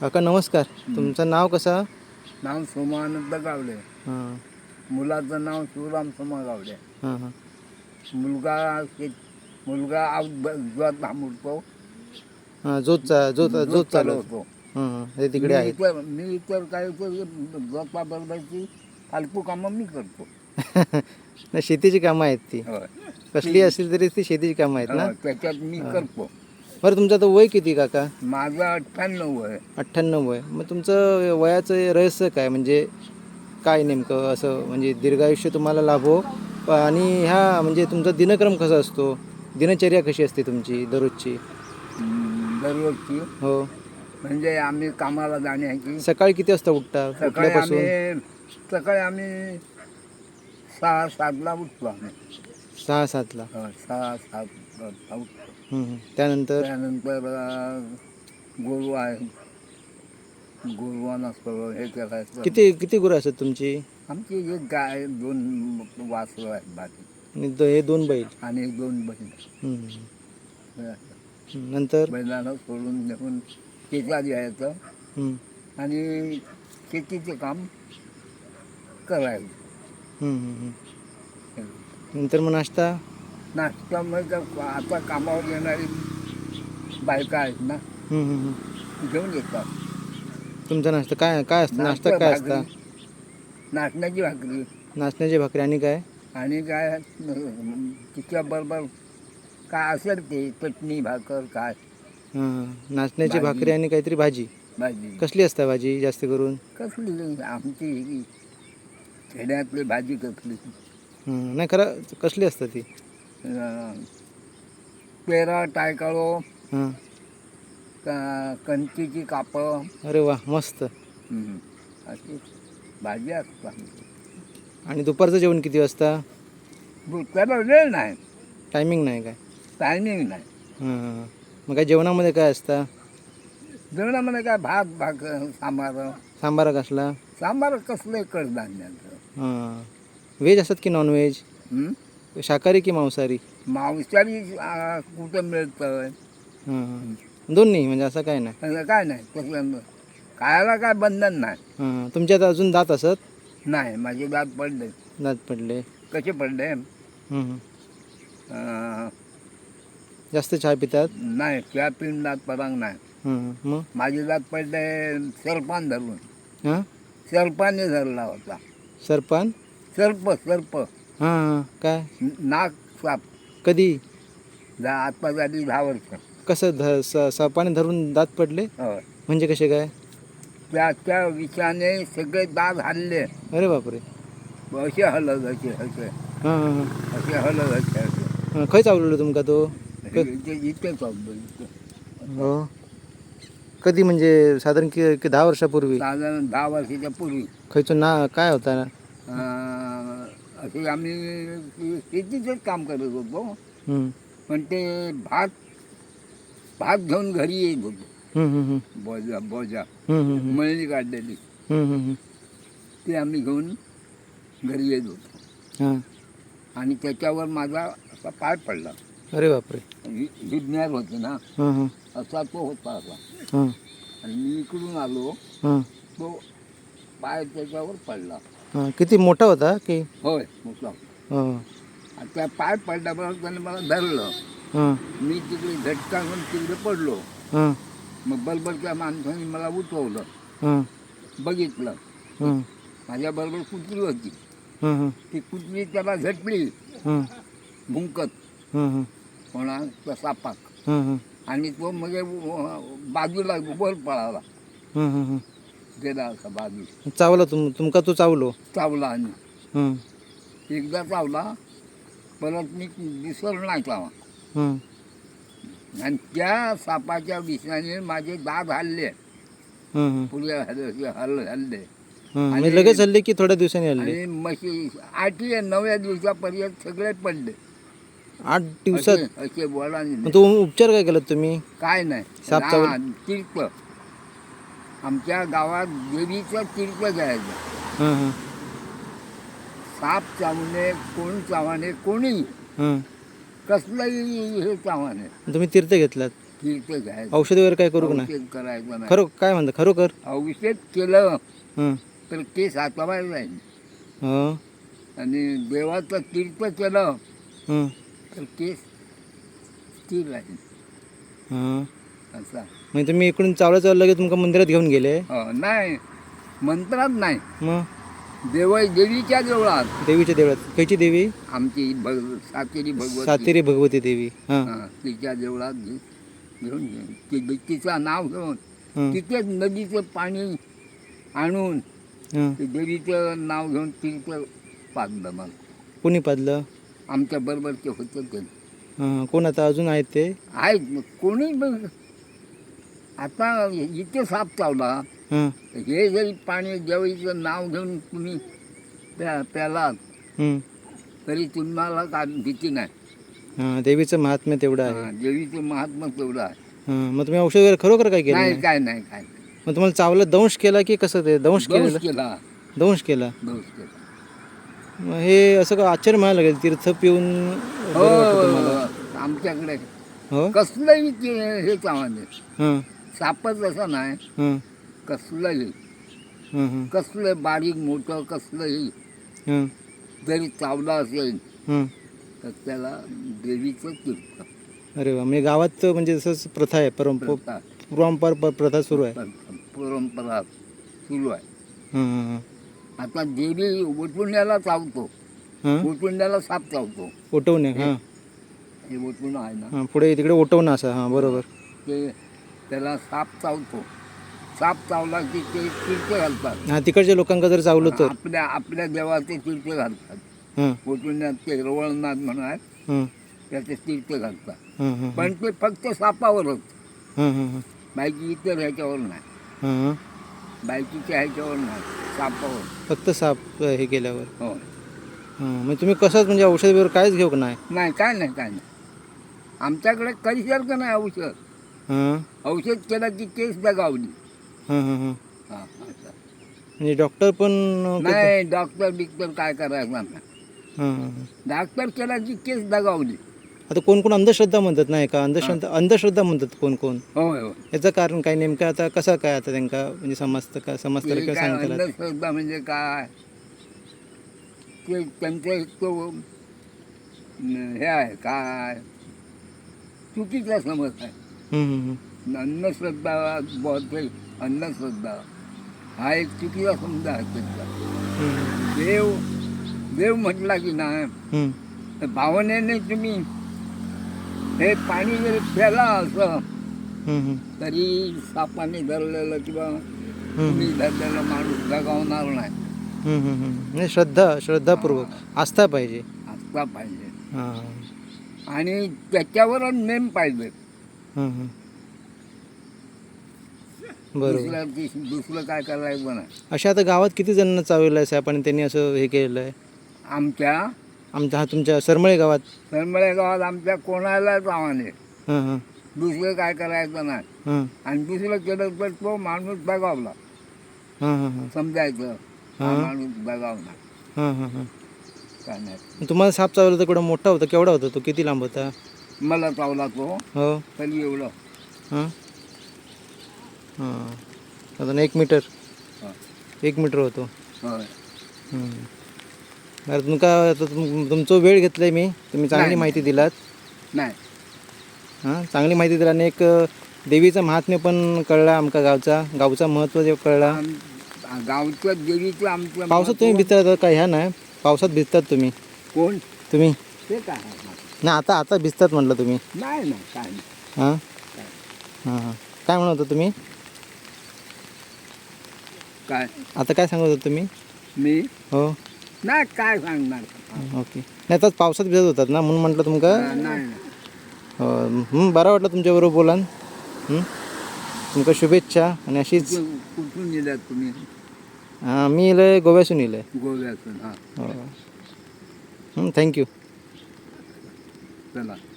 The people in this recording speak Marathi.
काका नमस्कार. तुमचं नाव कसं? नाव सोमानंद गावडे. हां. मुलाचं नाव शिवराम सोमा गावडे. हां हां. मुलगा शेत मुलगा जोत थांबवतो हां जोत चा जोत जोत चालवतो. हां हां. ते तिकडे आहेत मी इतर काय जोता बरोबरची फालतू कामं मी करतो. नाही शेतीची कामं आहेत ती. होय. कसली असली तरी ती शेतीची कामं आहेत ना? त्याच्यात मी करतो. बरं तुमचं आता वय किती काका? माझं अठ्ठ्याण्णव आहे. अठ्ठ्याण्णव वय मग तुमचं वयाचं रहस्य काय? म्हणजे काय नेमकं असं म्हणजे दीर्घायुष्य तुम्हाला लाभो? आणि ह्या म्हणजे तुमचा दिनक्रम कसा असतो? दिनचर्या कशी असते तुमची दररोजची? दररोजची? हो. म्हणजे आम्ही कामाला जाण्याची. सकाळी किती वाजता उठता? सकाळी उठल्यापासून? आम्ही सकाळी आम्ही सहा सातला उठतो आम्ही. सहा सातला हो, सहा सात हं. त्यानंतर? त्यानंतर अं, गोरू आहे. गोरवाना सगळं हे करायचं किती किती गुरं असतात तुमची? आमची एक गाय दोन वासरं आहेत बाकी. आणि दो- हे दोन बैल. आणि एक दोन बहीण. नंतर? बैलाला सोडून देऊन शेतात यायचं आणि शेतीचे काम करायचं. हं, हं, हं. नंतर मग नाश्ता? नाश्ता मग आता कामावर येणारी बायका आहेत ना. घेऊन येतात. तुमचा नाश्ता काय काय असतं? नाश्ता काय असता? नाचण्याची भाकरी. नाचण्याची भाकरी आणि काय? आणि काय तिच्याबरोबर काय असेल ते चटणी भाकर काय? हं. नाचण्याची भाजी. भाकरी आणि काहीतरी भाजी. भाजी. कसली असते भाजी जास्त करून? कसली? आमची ही खेड्यातली भाजी कसली? हं, नाही खरं कसली असतं ती? अं, पेरा टायकाळो हां. क- कंचीची कापं. अरे वा मस्त. अशी भाजी असतात. आणि दुपारचं जेवण किती वाजता? त्याला वेळ नाही. टायमिंग नाही काय? टायमिंग नाही. हां मग काय जेवणामध्ये काय असतं? जेवणामध्ये काय भात भाकर सांबार. सांबारा कसला? सांबार कसलं कडधान्याचं हां. व्हेज असतात की नॉनव्हेज हं? शाकाहारी की मांसाहारी? मांसाहारी आ, कुठं मिळतं हां हां. दोन्ही म्हणजे असं काय नाही. तसं काय नाही. खायला काय बंधन नाही. हां तुमच्यात अजून दात असत? नाही माझे दात पडले. दात पडले. कसे पडले? हं, हं. अं, जास्त चहा पितात? नाही त्या पिऊन दात पडांग नाही. हं, हं. मग? माझे दात पडले सर्पान धरून. हां? सर्पाने धरला होता. सरपान? सर्प सर्प. हां हां काय? नाक साप. कधी? दहा आत्ता झाली दहा वर्ष. कसं ध स सपाने धरून दात पडले? होय म्हणजे कसे काय? त्या त्या विषाने सगळे दात हल्ले अरे बापरे. असे हलत असे असे. हां हां हां. असे हलत असे असे. हां खंय चावलेलो तुमका तो? इथे इथे चाललो इथे. हो. कधी म्हणजे साधारण कि कि दहा वर्षापूर्वी? साधारण दहा वर्षाच्या पूर्वी. खयचो ना काय होता? ना अं, असे आम्ही शेतीचंच काम करत होतो. पण ते भात भात घेऊन घरी येत होतो. बोजा बोजा. मळणी काढलेली. ते आम्ही घेऊन घरी येत होतो. हां. आणि त्याच्यावर माझा असा पाय पडला. अरे बापरे. विज्ञान होते ना. असा तो होता असा. आणि मी इकडून आलो. तो पाय त्याच्यावर पडला. हां किती मोठा होता की? होय मोठा. हां. पाय पडल्याबरोबर त्याने मला धरलं. हां. मी तिकडे झटका घेऊन तिकडे पडलो. हां. मग बरोबरच्या माणसाने मला उठवलं. हां. बघितलं. हां. माझ्याबरोबर कुत्री होती. हां हां. ती कुत्री त्याला झटली. हां. भुंकत. हां हां. कोणा? तसा पाक हां हां. आणि तो म्हणजे बाजूला वर पळाला. हां हां हां. गेला असा बाजू चावला तुम तुमका तो चावलो? चावला आणि हां. एकदा चावला परत मी दिसर नाही चावा हां. आणि त्या सापाच्या विषाने माझे दात हल्ले. हां हां. पुढे हल्ले. हां म्हणजे आणि- लगेच हल्ले की थोड्या दिवसांनी हल्ले? आणि म्हशी आठव्या नवव्या दिवसापर्यंत सगळे पडले. आठ दिवसात? असे असे वडाने मग तो उपचार काय केलात तुम्ही? काय नाही. साप चावला? आमच्या गावात देवीचं तीर्थ जायचं साप चावणे कोण चावणे कोणी? कसलंही हे चावणे. तुम्ही तीर्थ घेतलात? तीर्थ घ्यायचं. औषध वगैरे काय करू नाही? करायचं खरो काय म्हणता खरोखर? औषध केलं तर केस हाताबाहेर जाईल. आणि देवाचं तीर्थ केलं तर केस स्थिर राहील. हां. असा. म्हणजे तुम्ही इकडून चावलं चावलं लगेच तुमका मंदिरात घेऊन गेले? हो नाही. मंत्रात नाही. मग? देव देवीच्या देवळात. देवीच्या देवळात. खयची देवी? आमची भग सातेरी भगवती. सातेरी भगवती देवी. हां. तिच्या देवळात घे- घेऊन. ती तिचं नाव घेऊन हां. तिथेच नदीचं पाणी आणून हां. ते देवीचं नाव घेऊन तीर्थ पाजलं मग. कोणी पाजलं आमच्या बरोबरचे होते ते. हां कोण आता अजून आहेत ते? आहेत मग कोणी बघ आता इथे साप चावला. हां. हे जरी पाणी देवीचं नाव घेऊन तुम्ही प्या प्यालात हं. तरी तुम्हाला काय भीती नाही. हां देवीचं महात्म्य तेवढं आहे. हा, देवीचं महात्मा तेवढं आहे. हां मग तुम्ही औषध वगैरे खरोखर काय केलं नाही नाही? काय नाही काय नाही. मग तुम्हाला चावलं दंश केला की कसं ते दंश दोष केलेलं केला. दंश केला. दोष केला. मग हे असं का आश्चर्य म्हणायला लागेल तीर्थ पिऊन हो बरं वाटतं तुम्हाला? आमच्याकडे. हो? कसलंही ते हे हां. सापच असं नाही. हां कसलंही. हां हां कसलं बारीक मोठं कसलंही. हां जरी चावलं असेल हां तर त्याला देवीचं तीर्थ अरे वा म्हणजे गावात म्हणजे जसंच प्रथा आहे परंप प्रथा. पुरांपार प- प्रथा सुरू आहे. परंपरा सुरू आहे. हां हां आता देवी ओटुंड्याला चावतो. हां साप चावतो. ओटवणे हां. हे ओटून आहे ना. हां पुढे तिकडे ओटवणं असं हां बरोबर. ते त्याला साप चावतो. साप चावला की ते तीर्थ घालतात. हां तिकडच्या लोकांका जर चावलं तर? आपल्या आपल्या देवाचे तीर्थ घालतात. हां. ते रवळनाथ म्हणून आहेत हां. त्याचे तीर्थ घालतात. हां हां पण ते फक्त सापावरच. हां हां हां. बायकी इतर ह्याच्यावर नाही. हां हां. बायकीच्या ह्याच्यावर नाही सापावर. फक्त साप हे केल्यावर. हो. हां म्हणजे तुम्ही कसंच म्हणजे औषध वगैरे काहीच घेऊ का नाही? नाही काय नाही काय नाही. आमच्याकडे कधीसारखं नाही औषध. औषध केलं की केस दगावली हां हां हां. हा, असं. म्हणजे डॉक्टर पण नाही डॉक्टर बिक्टर काय करायचं नाही हां डॉक्टर केला की केस दगावली आता कोण कोण अंधश्रद्धा म्हणतात नाही का? अंधश्रद्धा अंधश्रद्धा म्हणतात कोण कोण? होय होय. याचं कारण काय? नेमकं आता कसं काय आता त्यांका? म्हणजे समजतं का समजतं ते किंवा काय सांगता येईल? अंधश्रद्धा म्हणजे काय? ते त्यांचं तो हे आहे काय? चुकीचा समज आहे अंधश्रद्धा बहुतेक अंधश्रद्धा हा एक चुकीचा समज आहे देव देव म्हटला की नाही तर भावनेने तुम्ही हे पाणी जरी प्याला असं तरी सापाने धरलेलं किंवा तुम्ही धरलेला माणूस दगावणार नाही. श्रद्धा श्रद्धापूर्वक. आस्था पाहिजे. असला पाहिजे. आणि त्याच्यावरच नेम पाहिजे. बरोबर. दुसरं दुस- दुसरं काय करायचं नाही अशा आता गावात किती जणांना चावलेलं आहे साहेब आणि त्यांनी असं हे केलेलं आहे? आमच्या? आमच्या हा तुमच्या सरमळे गावात? सरमळे गावात आमच्या हां हां. दुसरं काय करायचं नाही हां. आणि दुसरं केलं तर तो माणूस हां हां हां. समजायचं हा हा. माणूस हां हां हां. काय नाही. तुम्हाला साप चावला केवढा मोठा होता केवढा होता तो? किती लांब होता? मला चावला तो हो. तरी एवढं. हां. हां. साधारण एक मीटर. हा. एक मीटर होतो. होय. हं. बरं तुमका आता तुम तुमचा वेळ घेतला आहे मी. तुम्ही चांगली नाही. माहिती दिलात. नाही. हां चांगली माहिती दिला आणि एक अ, देवीचं महात्म्य पण कळला आमका गावचा. गावचा महत्त्व जे कळला. आम- गावच्या देवीचं आमचं पावसात तुम्ही भिजतात काय ह्या नाही पावसात भिजतात तुम्ही. कोण? तुम्ही. ते काय ना आता आता भिजतात म्हटलं तुम्ही. नाही नाही काय नाही. हां? हां हां. काय म्हणत होता तुम्ही? काय? आता काय सांगत होता तुम्ही? मी? हो. नाही काय सांगणार? ओके. नाही आता पावसात भिजत होतात ना म्हणून म्हटलं तुमका? हा, नाही नाही. हो, हं, बरं वाटलं तुमच्याबरोबर बोलान. हं? तुमका शुभेच्छा आणि अशीच कुठून कुठून गेल्यात तुम्ही? हां मी इलं गोव्यासून इलं. गोव्यातून हा. हो. Thank you Estela.